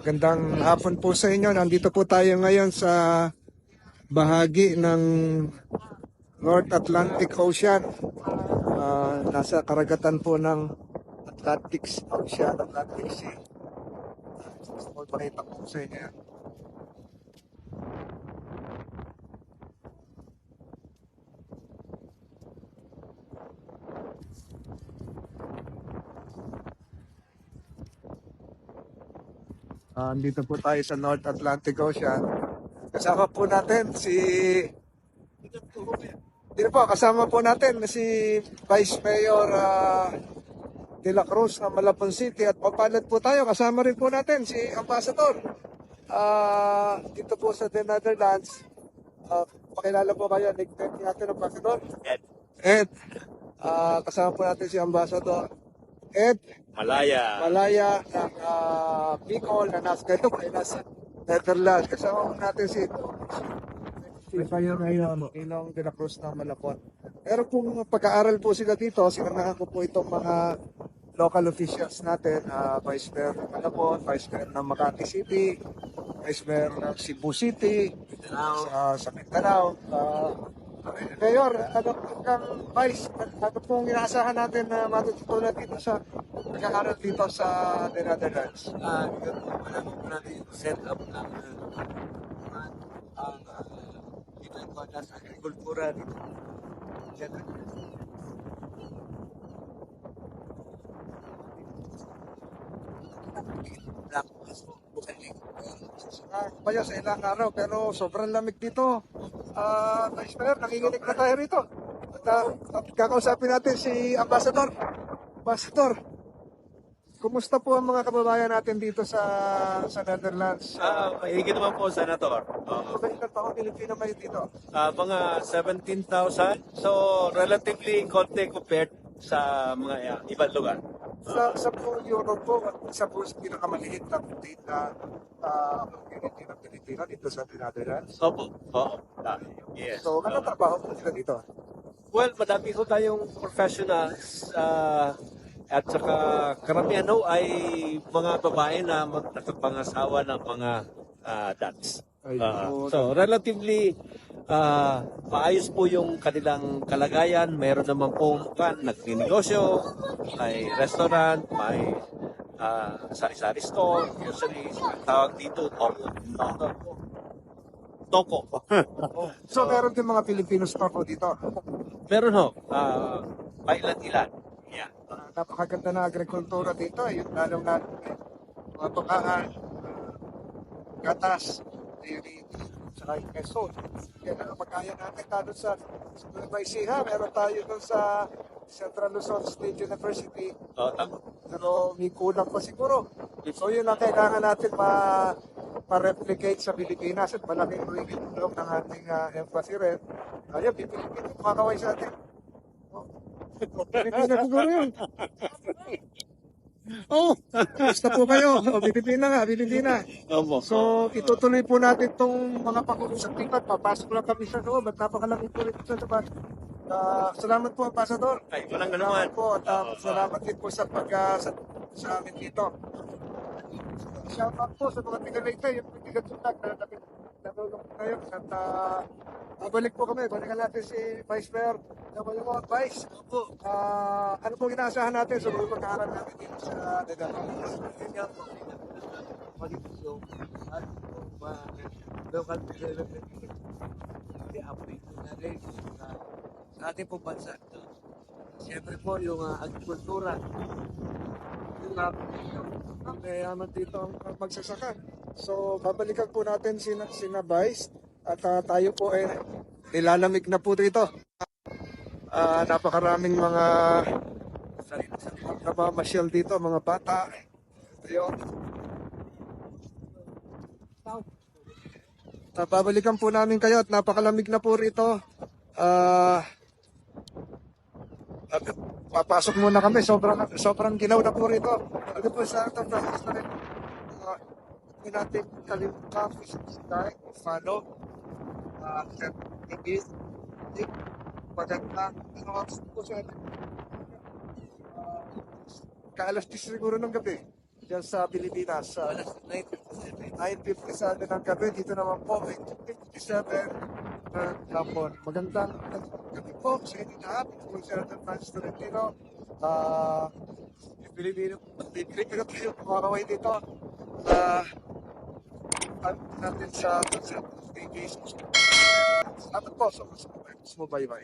Gandang hapon po sa inyo. Nandito po tayo ngayon sa bahagi ng North Atlantic Ocean. Ah, nasa karagatan po ng Atlantic Ocean, Atlantic Sea. Gusto ko pakita po sa inyo. Yan. Ah, andito po tayo sa North Atlantic Ocean. Kasama po natin si Dito po, kasama po natin si Vice Mayor ah, De La Cruz ng Malapon City at papalad po tayo. Kasama rin po natin si Ambassador ah, dito po sa The Netherlands. Ah, pakilala po kayo, nickname natin Ambassador. Ed. Ed, ah, kasama po natin si Ambassador Ed Malaya. Malaya ng ah, Bicol na nasa ito ay nasa Netherlands. Kasama natin si si Mayor Ilong, Ilong de la Cruz ng Malapon. Pero kung pag-aaral po sila dito, sinanahan ko po itong mga local officials natin, ah, Vice Mayor ng Malapon, Vice Mayor ng Makati City, Vice Mayor ng Cebu City, sa, sa Mindanao. Ah, Mayor, ano kang Vice, ano pong inaasahan natin na matututunan dito sa pag-aaral dito sa The Netherlands? Ah, yun po pala po natin yung set up ng uh, ang uh, dito yung sa agrikultura dito. Black. Bukan linggo. Ah, kaya sa ilang araw, pero sobrang lamig dito. Ah, Vice Mayor, nakikinig na tayo rito. At, ah, at kakausapin natin si Ambassador. Ambassador, kumusta po ang mga kababayan natin dito sa sa Netherlands? Ah, mahigit naman po, Senator. Uh, ilan pa ako Pilipino may dito? Ah, mga 17,000. So, relatively konti compared sa mga uh, ibang lugar. Sa, sa buong Europe po, at isa po sa pinakamaliit na state na uh, community ng Pilipino dito sa Netherlands. Opo. Oo. Ah, yes. So, ano trabaho po sila dito? Well, madami ko tayong professionals ah, at saka karamihan ho ay mga babae na mag- nakapangasawa ng mga uh, dads. Ah, Ayun. so, relatively ah, maayos po yung kanilang kalagayan. Meron naman pong kan, nagninegosyo, may restaurant, may ah, sari-sari store, usually tawag dito, toko. Toko. So, meron din mga Filipino store po dito. Meron ho, uh, pailan-ilan. Yeah. Uh, napakaganda na agrikultura dito. Yung lalong na mga tukaan, gatas, dairy, saka yung queso. Yan ang pagkaya natin lalo sa Ecija. Meron tayo doon sa Central Luzon State University. Oh, tama. Pero may kulang pa siguro. So yun ang kailangan natin ma ma-replicate sa Pilipinas at malaking tulong ng ating uh, embassy rin. Ayun, pipilitin kumakaway sa atin. Oh. Pilipinas siguro yun. Oh, basta po kayo. O, Pilipina nga, Pilipina. Opo. So, itutuloy po natin itong mga pag-uusap dito. Papasok lang kami sa loob at napakalaki po rin sa labas. Ah, salamat po, Ambassador. Ay, walang Salamat ganuman. po at ah, salamat din po sa pag ah, sa, sa amin dito. Shout out po sa mga tiga-Leyte, yung mga tiga-Tuntag na napit natulong po kayo. At uh, babalik po kami, balikan natin si Vice Mayor. Nabayo mo, Vice. Opo. Ah, ano po inaasahan natin sa mga pagkakaroon natin dito sa Netherlands? Yun nga po. Magiging yung mga local development hindi update na rin sa, sa ating pong bansa. Siyempre po yung uh, agrikultura. Yung uh, mayaman dito ang magsasaka. So, babalikan po natin sina, sina Vice at ah, tayo po ay nilalamig na po dito. Ah, napakaraming mga namamasyal dito, mga bata. Ayun. Uh, babalikan po namin kayo at napakalamig na po rito. Ah, at papasok muna kami. Sobrang, sobrang ginaw na po rito. Ano po sa ito, Francis na rin. Uh, hindi natin kalimutan dahil follow. Uh, Ibis. Magandang ano po sa uh, kaalas 10 siguro ng gabi. dyan sa Pilipinas. Sa Alas 9.57. 9.57 ng gabi. Dito naman po, 8.57 ng hapon. Magandang gabi po sa inyo lahat. Ito si Senator Francis Tolentino. Ah, Pilipino, Pilipino tayo kumakaway dito. Ah, ano natin sa sa Salamat po sa mga Bye-bye.